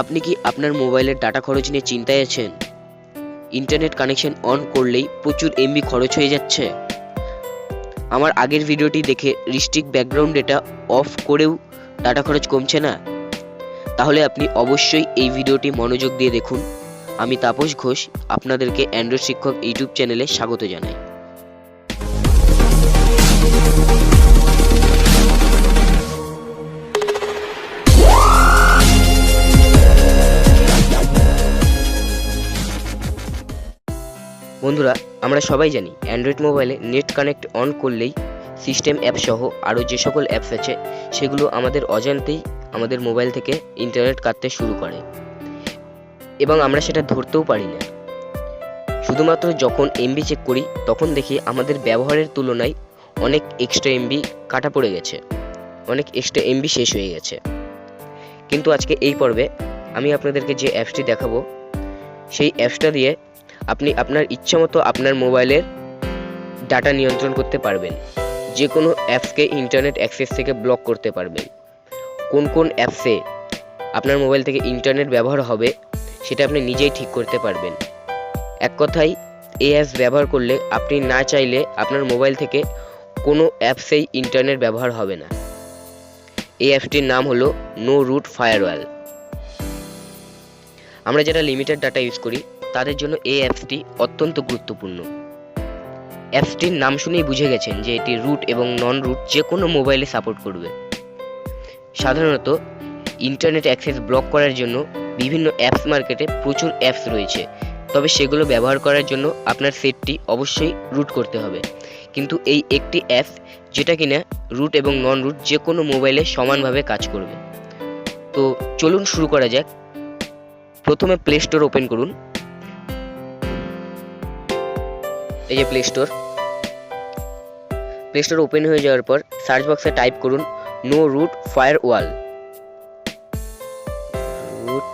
আপনি কি আপনার মোবাইলের ডাটা খরচ নিয়ে চিন্তায় আছেন? ইন্টারনেট কানেকশন অন করলেই প্রচুর এমবি খরচ হয়ে যাচ্ছে। আমার আগের ভিডিওটি দেখে রিস্ট্রিক্ট ব্যাকগ্রাউন্ড ডেটা অফ করেও ডাটা খরচ কমছে না? তাহলে আপনি অবশ্যই এই ভিডিওটি মনোযোগ দিয়ে দেখুন। আমি তাপস ঘোষ, আপনাদেরকে অ্যান্ড্রয়েড শিক্ষক ইউটিউব চ্যানেলে স্বাগত জানাই। বন্ধুরা, আমরা সবাই জানি অ্যান্ড্রয়েড মোবাইলে নেট কানেক্ট অন করলেই সিস্টেম অ্যাপ সহ আরও যে সকল অ্যাপস আছে, সেগুলো আমাদের অজান্তেই আমাদের মোবাইল থেকে ইন্টারনেট কাটতে শুরু করে। এবং আমরা সেটা ধরতেও পারি না। শুধুমাত্র যখন এমবি চেক করি, তখন দেখি আমাদের ব্যবহারের তুলনায় অনেক এক্সট্রা এমবি কাটা পড়ে গেছে। অনেক এক্সট্রা এমবি শেষ হয়ে গেছে। কিন্তু আজকে এই পর্বে আমি আপনাদেরকে যে অ্যাপসটি দেখাবো, সেই অ্যাপসটা দিয়ে আপনি আপনার ইচ্ছা মতো আপনার মোবাইলের ডাটা নিয়ন্ত্রণ করতে পারবেন। যে কোনো অ্যাপসকে ইন্টারনেট অ্যাক্সেস থেকে ব্লক করতে পারবেন। কোন কোন অ্যাপসে আপনার মোবাইল থেকে ইন্টারনেট ব্যবহার হবে, সেটা আপনি নিজেই ঠিক করতে পারবেন। এক কথায়, এই অ্যাপস ব্যবহার করলে আপনি না চাইলে আপনার মোবাইল থেকে কোনো অ্যাপসেই ইন্টারনেট ব্যবহার হবে না। এই অ্যাপসটির নাম হলো নো রুট ফায়ারওয়াল আমরা যারা লিমিটেড ডাটা ইউজ করি তাদের জন্য এই অ্যাপসটি অত্যন্ত গুরুত্বপূর্ণ। অ্যাপসটির নাম শুনেই বুঝে গেছেন যে এটি রুট এবং নন রুট যে কোনো মোবাইলে সাপোর্ট করবে। সাধারণত ইন্টারনেট অ্যাক্সেস ব্লক করার জন্য বিভিন্ন অ্যাপস মার্কেটে প্রচুর অ্যাপস রয়েছে। তবে সেগুলো ব্যবহার করার জন্য আপনার সেটটি অবশ্যই রুট করতে হবে। কিন্তু এই একটি অ্যাপ যেটা কিনা রুট এবং নন রুট যে কোনো মোবাইলে সমানভাবে কাজ করবে। তো চলুন শুরু করা যাক। প্রথমে প্লে স্টোর ওপেন করুন। এই যে Play Store Play Store open হয়ে যাওয়ার পর সার্চ বক্সে টাইপ করুন no root firewall root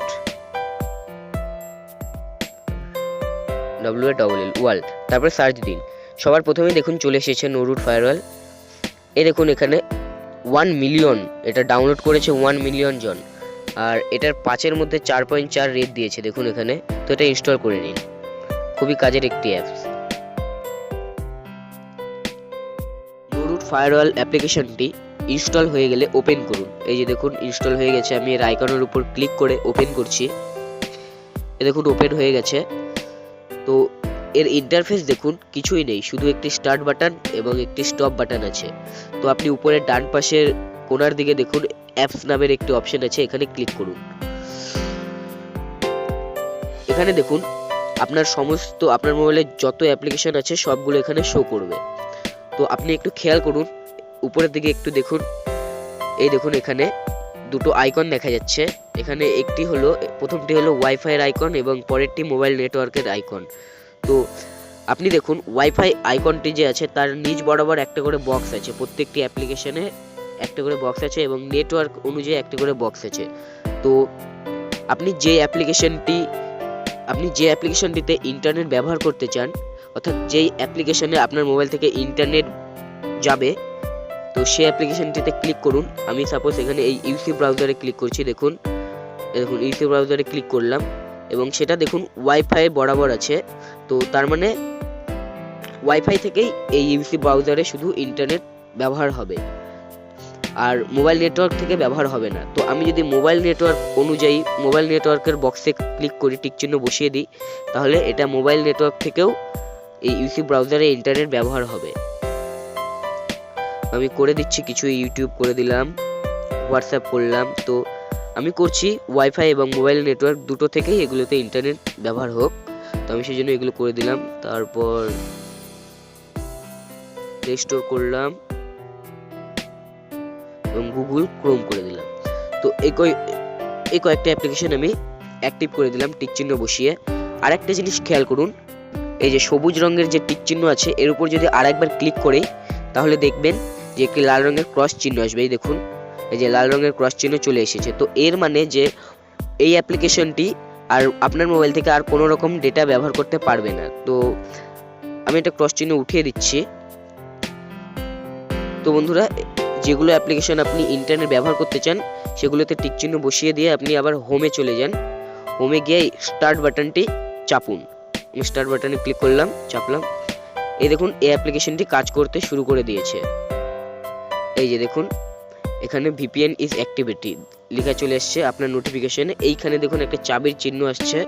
W double L wall তারপরে সার্চ দিন। সবার প্রথমে দেখুন, চলে এসেছে নো রুট ফায়ার ওয়াল এ দেখুন এখানে ওয়ান মিলিয়ন এটা ডাউনলোড করেছে ওয়ান মিলিয়ন জন। আর এটার পাঁচের মধ্যে চার পয়েন্ট চার রেট দিয়েছে, দেখুন এখানে। তো এটা ইনস্টল করে নিন। খুবই কাজের একটি অ্যাপস ফায়ারওয়াল অ্যাপ্লিকেশনটি ইনস্টল হয়ে গেলে ওপেন করুন। এই যে দেখুন, ইনস্টল হয়ে গেছে। আমি এর আইকনের উপর ক্লিক করে ওপেন করছি। এ দেখুন, ওপেন হয়ে গেছে। তো এর ইন্টারফেস দেখুন, কিছুই নেই। শুধু একটি স্টার্ট বাটন এবং একটি স্টপ বাটন আছে। তো আপনি উপরের ডান পাশের কোনার দিকে দেখুন, অ্যাপস নামের একটি অপশন আছে। এখানে ক্লিক করুন। এখানে দেখুন, আপনার সমস্ত, আপনার মোবাইলে যত অ্যাপ্লিকেশন আছে, সবগুলো এখানে শো করবে। তো আপনি একটু খেয়াল করুন, উপরের দিকে একটু দেখুন। এই দেখুন এখানে দুটো আইকন দেখা যাচ্ছে। এখানে একটি হলো, প্রথমটি হলো ওয়াইফাইয়ের আইকন এবং পরেরটি মোবাইল নেটওয়ার্কের আইকন তো আপনি দেখুন ওয়াইফাই আইকনটি যে আছে, তার নিচ বরাবর একটা করে বক্স আছে। প্রত্যেকটি অ্যাপ্লিকেশনে একটা করে বক্স আছে এবং নেটওয়ার্ক অনুযায়ী একটা করে বক্স আছে। তো আপনি যে অ্যাপ্লিকেশনটি আপনি যে অ্যাপ্লিকেশনটিতে ইন্টারনেট ব্যবহার করতে চান অর্থাৎ যেই অ্যাপ্লিকেশনে আপনার মোবাইল থেকে ইন্টারনেট যাবে, তো সেই অ্যাপ্লিকেশনটিতে ক্লিক করুন। আমি সাপোজ এখানে এই ইউসি ব্রাউজারে ক্লিক করছি, দেখুন। দেখুন ইউসি ব্রাউজারে ক্লিক করলাম এবং সেটা দেখুন ওয়াইফাই বরাবর আছে। তো তার মানে ওয়াইফাই থেকেই এই ইউসি ব্রাউজারে শুধু ইন্টারনেট ব্যবহার হবে। আর মোবাইল নেটওয়ার্ক থেকে ব্যবহার হবে না। তো আমি যদি মোবাইল নেটওয়ার্ক অনুযায়ী মোবাইল নেটওয়ার্কের বক্সে ক্লিক করি, টিক চিহ্ন বসিয়ে দিই, তাহলে এটা মোবাইল নেটওয়ার্ক থেকেও এই ইউসি ব্রাউজারে ইন্টারনেট ব্যবহার হবে। আমি করে দিচ্ছি কিছু ইউটিউব করে দিলাম হোয়াটসঅ্যাপ করলাম। তো আমি করছি ওয়াইফাই এবং মোবাইল নেটওয়ার্ক দুটো থেকেই এগুলোতে ইন্টারনেট ব্যবহার হোক। তো আমি সেই জন্য এগুলো করে দিলাম। তারপর প্লে স্টোর করলাম এবং গুগল ক্রোম করে দিলাম। তো এই কয় এই কয়েকটা অ্যাপ্লিকেশন আমি অ্যাক্টিভ করে দিলাম টিক চিহ্ন বসিয়ে। আর একটা জিনিস খেয়াল করুন এই যে সবুজ রঙের যে টিক চিহ্ন আছে, এর উপর যদি আরেকবার ক্লিক করি, তাহলে দেখবেন যে একটি লাল রঙের ক্রস চিহ্ন আসবে। এই দেখুন, এই যে লাল রঙের ক্রস চিহ্ন চলে এসেছে। তো এর মানে যে এই অ্যাপ্লিকেশনটি আর আপনার মোবাইল থেকে আর কোনো রকম ডেটা ব্যবহার করতে পারবে না। তো আমি এটা ক্রস চিহ্ন উঠিয়ে দিচ্ছি। তো বন্ধুরা, যেগুলো অ্যাপ্লিকেশন আপনি ইন্টারনেট ব্যবহার করতে চান, সেগুলোতে টিক চিহ্ন বসিয়ে দিয়ে আপনি আবার হোমে চলে যান। হোমে গিয়ে স্টার্ট বাটনটি চাপুন। স্টার্ট বাটনে ক্লিক করলাম, চাপলাম। এই দেখুন, এই অ্যাপ্লিকেশনটি কাজ করতে শুরু করে দিয়েছে। এই যে দেখুন, এখানে ভিপিএন ইজ অ্যাক্টিভিটি লেখা চলে আসছে আপনার নোটিফিকেশানে এইখানে দেখুন, একটা চাবির চিহ্ন আসছে।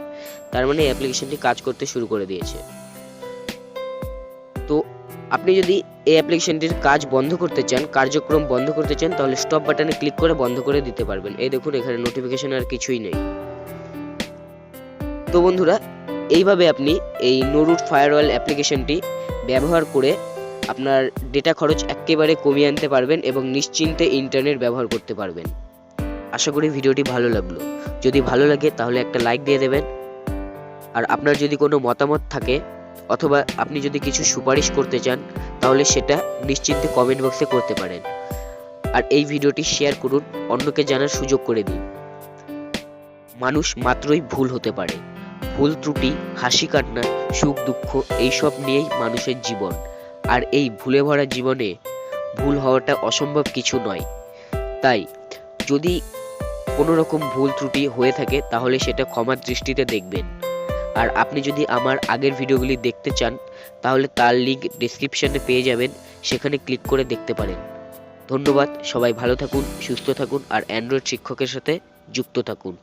তার মানে এই অ্যাপ্লিকেশনটি কাজ করতে শুরু করে দিয়েছে। তো আপনি যদি এই অ্যাপ্লিকেশনটির কাজ বন্ধ করতে চান, কার্যক্রম বন্ধ করতে চান, তাহলে স্টপ বাটনে ক্লিক করে বন্ধ করে দিতে পারবেন। এই দেখুন, এখানে নোটিফিকেশন আর কিছুই নেই। তো বন্ধুরা এইভাবে আপনি এই নোরুট ফায়ারওয়াল অ্যাপ্লিকেশনটি ব্যবহার করে আপনার ডেটা খরচ একেবারে কমিয়ে আনতে পারবেন এবং নিশ্চিন্তে ইন্টারনেট ব্যবহার করতে পারবেন। আশা করি ভিডিওটি ভালো লাগল। যদি ভালো লাগে তাহলে একটা লাইক দিয়ে দেবেন। আর আপনার যদি কোনো মতামত থাকে অথবা আপনি যদি কিছু সুপারিশ করতে চান, তাহলে সেটা নিশ্চিন্তে কমেন্ট বক্সে করতে পারেন। আর এই ভিডিওটি শেয়ার করুন, অন্যকে জানার সুযোগ করে দিন। মানুষ মাত্রই ভুল হতে পারে। ভুল ত্রুটি, হাসি কান্না, সুখ দুঃখ, এইসব নিয়েই মানুষের জীবন। আর এই ভুলে ভরা জীবনে ভুল হওয়াটা অসম্ভব কিছু নয়। তাই যদি কোনো রকম ভুল ত্রুটি হয়ে থাকে, তাহলে সেটা ক্ষমার দৃষ্টিতে দেখবেন। আর আপনি যদি আমার আগের ভিডিওগুলি দেখতে চান, তাহলে তার লিঙ্ক ডিসক্রিপশনে পেয়ে যাবেন, সেখানে ক্লিক করে দেখতে পারেন। ধন্যবাদ, সবাই ভালো থাকুন, সুস্থ থাকুন, আর অ্যান্ড্রয়েড শিক্ষকের সাথে যুক্ত থাকুন।